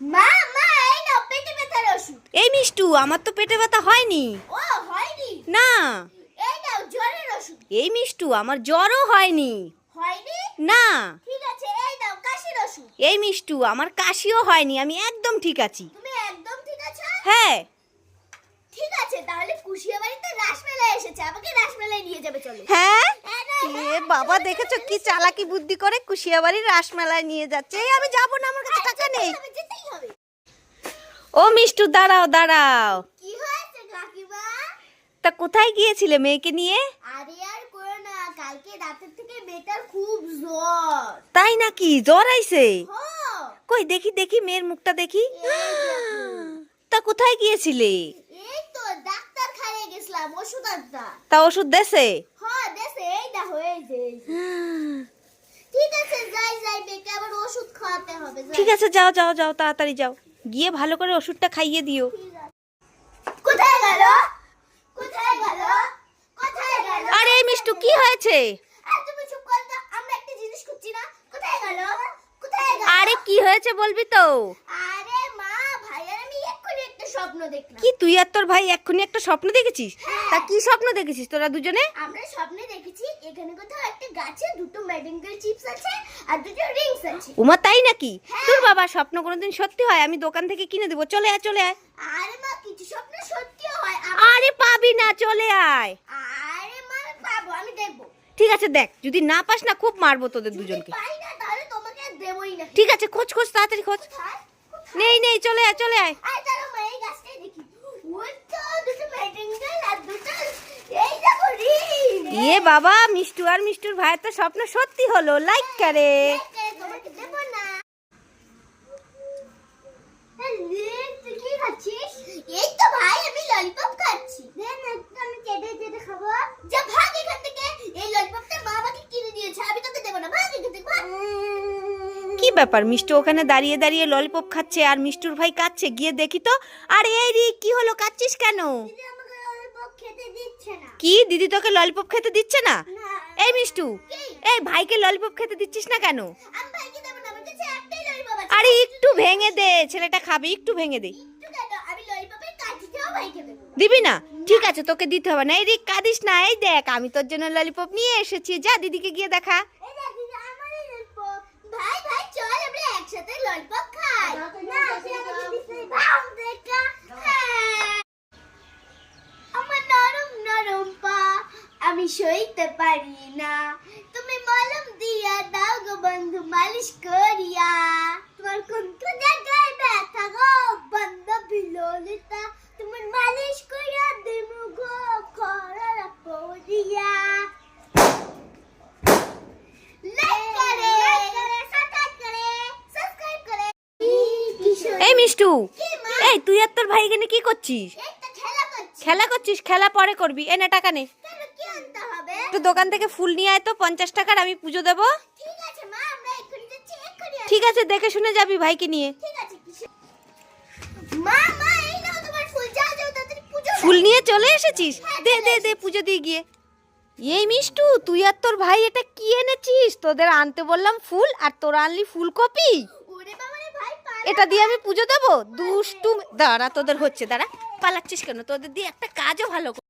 মা মা এই নাও পেটে ব্যথার ওষুধ। এই মিষ্টু আমার তো পেটে ব্যথা হয়নি। ও হয়নি? না। এই নাও জ্বরের ওষুধ। এই মিষ্টু আমার জ্বরও হয়নি। হয়নি? না। ঠিক আছে এই নাও কাশির ওষুধ। এই মিষ্টু আমার কাশিও হয়নি আমি একদম ঠিক আছি। তুমি একদম ঠিক আছো? হ্যাঁ। ঠিক আছে তাহলে কুশিয়া বাড়িতে রাসমেলা এসেছে আমাকে রাসমেলায় নিয়ে যাবে চলো। হ্যাঁ? হ্যাঁ, এ হ্যাঁ, বাবা দেখেছ কি চালাকি বুদ্ধি করে কুশিয়াবাড়ির রাসমেলায় নিয়ে যাচ্ছে? এই আমি যাব না আমার কাছে টাকা নেই যেতেই হবে, যেতেই হবে ও মিষ্টু দাঁড়াও দাঁড়াও। কি হয়েছে কাকিমা? তা কোথায় গিয়েছিলে মেয়েকে নিয়ে? আরে আর করো না কালকে রাতের থেকে মেয়েটার খুব জ্বর। তাই নাকি? জ্বর আইছে? কই দেখি দেখি মেয়ের মুখটা দেখি। তা কোথায় গিয়েছিলে? এই তো ডাক্তার খাইয়ে গেছিলাম ওষুধ আনতা। তা ওষুধ দেছে? হ্যাঁ দেশে এই না হয়েছে ঠিক আছে যাই যাই মেয়েকে আবার ওষুধ খাওয়াতে হবে ঠিক আছে যাও যাও যাও তাড়াতাড়ি যাও। গিয়ে ভালো করে ওষুধটা খাইয়ে দিও। কোথায় গেল? কোথায় গেল? কোথায় গেল? আরে মিষ্টু কি হয়েছে? তুমি চুপ কর আমরা একটা জিনিস করছি না। কোথায় গেল? কোথায় গেল? আরে কি হয়েছে বলবি তো আরে মা ভাই আর আমি এক্ষুনি একটা স্বপ্ন দেখলাম। কি তুই আর তোর ভাই এক্ষুনি একটা স্বপ্ন দেখেছিস? তা কি স্বপ্ন দেখেছিস তোরা দুজনে? আমরা স্বপ্নে দেখেছি এখানে কোথাও একটা গাছে দুটো চিপস আছে আর দুটো রিংস আছে। উমা তাই নাকি? তোর বাবা স্বপ্ন কোনোদিন সত্যি হয়? আমি দোকান থেকে কিনে দেবো। চলে আয় চলে আয়। আরে মা কিছু স্বপ্ন সত্যিও হয়। আরে পাবি না চলে আয়। আরে মা পাবো আমি দেখব ঠিক আছে দেখ যদি না পাস না খুব মারবো তোদের দুজনকে। পাই না তাহলে তোমাকে দেবই না। ঠিক আছে খোঁজ খোঁজ তাড়াতাড়ি খোঁজ? নেই নেই চলে আয় চলে আয় আরে দাঁড়াও মা এই গাছটাই রিং ইয়ে বাবা মিষ্টু আর মিষ্টুর ভাইয়ের তো স্বপ্ন সত্যি হলো। লাইক করে তোমাকে দেবো না রিং তুই কি খাচ্ছিস এই তো ভাই আমি ললিপপ খাচ্ছি দে না একটু আমি চেটে চেটে খাব যা ভাগ এখান থেকে এই ললিপপটা মা আমাকে কিনে দিয়েছে আমি তোকে দেবো না ভাগ এখান থেকে ভাগ কি ব্যাপার? মিষ্টু ওখানে দাঁড়িয়ে দাঁড়িয়ে ললিপপ খাচ্ছে আর মিষ্টুর ভাই কাচ্ছে গিয়ে দেখি তো। আরে এই রি কি হলো? কাচ্ছিস কেন? কি? দিদি তোকে ললিপপ খেতে দিচ্ছে না? এই মিষ্টু? এই ভাইকে ললিপপ খেতে দিচ্ছিস না কেন? আরে একটু ভেঙে দে ছেলেটা খাবে একটু ভেঙে দে। দেবো না। ঠিক আছে তোকে দিতে হবে না। এই রিক কাঁদিস না। এই দেখ আমি তোর জন্য ললিপপ নিয়ে এসেছি। যা দিদিকে গিয়ে দেখা। ভাই একসাথে ললিপপ খাই। না তুই আমাকে না ভাও দেখা হ্যাঁ। আমার নরম নরম পা আমি সইতে পারি না। তুমি মলম দিয়া দাও গো বন্ধু মালিশ করিয়া। তোমার কোন কোন জায়গায় ব্যথা গো? বন্ধ বিললিতা তোমার মালিশ করিয়া দেবো গো খরার পড়িয়া লাইক করে সাবস্ক্রাইব করে সাবস্ক্রাইব করে এই মিষ্টু? এই তুই আর তোর ভাই এখানে কি করছিস? খেলা করছিস? খেলা পরে করবি। এনে টাকা নে। কেন কি আনতে হবে? একটু দোকান থেকে ফুল নিয়ে আয় তো পঞ্চাশ টাকার আমি পুজো দেবো। ঠিক আছে দেখে শুনে যাবি ভাইকে নিয়ে। ফুল নিয়ে চলে এসেছিস? দে দে দে পুজো দিয়ে গিয়ে। এই মিষ্টু তুই আর তোর ভাই এটা কি এনেছিস? তোদের আনতে বললাম ফুল আর তোরা আনলি ফুলকপি ওরে বাবা রে ভাই পালা এটা দিয়ে আমি পুজো দেবো? দুষ্টু দাঁড়া তোদের হচ্ছে দাঁড়া। পালাচ্ছিস কেন? তোদের দিয়ে একটা কাজও ভালো কর-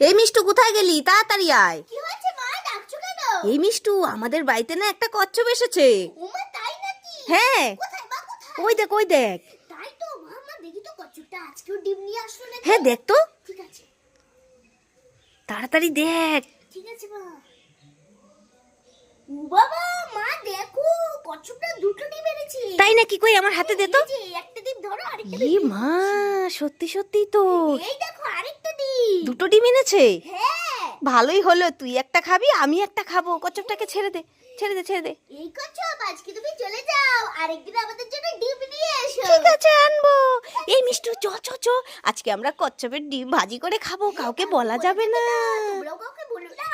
এই মিষ্টু কোথায় গেলি? তাড়াতাড়ি আয়। কি হয়েছে মা? ডাকছো কেন? এই মিষ্টু আমাদের বাড়িতে না একটা কচ্ছপ এসেছে। ওমা তাই নাকি? হ্যাঁ। কোথায় মা কোথায়? ওই দেখ ওই দেখ। তাই তো মা মা দেখি তো কচ্ছপটা। আজকেও ডিম নিয়ে আসলো নাকি? হ্যাঁ দেখ তো। তাড়াতাড়ি দেখ। ঠিক আছে মা। বাবা মা দেখো কচ্ছপটা দুটো ডিম তাই নাকি কই আমার হাতে দে তো? ই মা সত্যি সত্যি তো। এই দেখো আরেকটা ডিম। দুটো ডিম এনেছে? হ্যাঁ। ভালোই হলো তুই একটা খাবি আমি একটা খাব। কচ্ছপটাকে ছেড়ে দে ছেড়ে দে ছেড়ে দে। এই কচ্ছপ আজকে তুমি চলে যাও। আরেকদিন আমাদের জন্য ডিম নিয়ে এসো। ঠিক আছে আনব। এই মিষ্টু চ চ চ। আজকে আমরা কচ্ছপের ডিম ভাজি করে খাব কাউকে বলা যাবে না। কাউকে বলো না।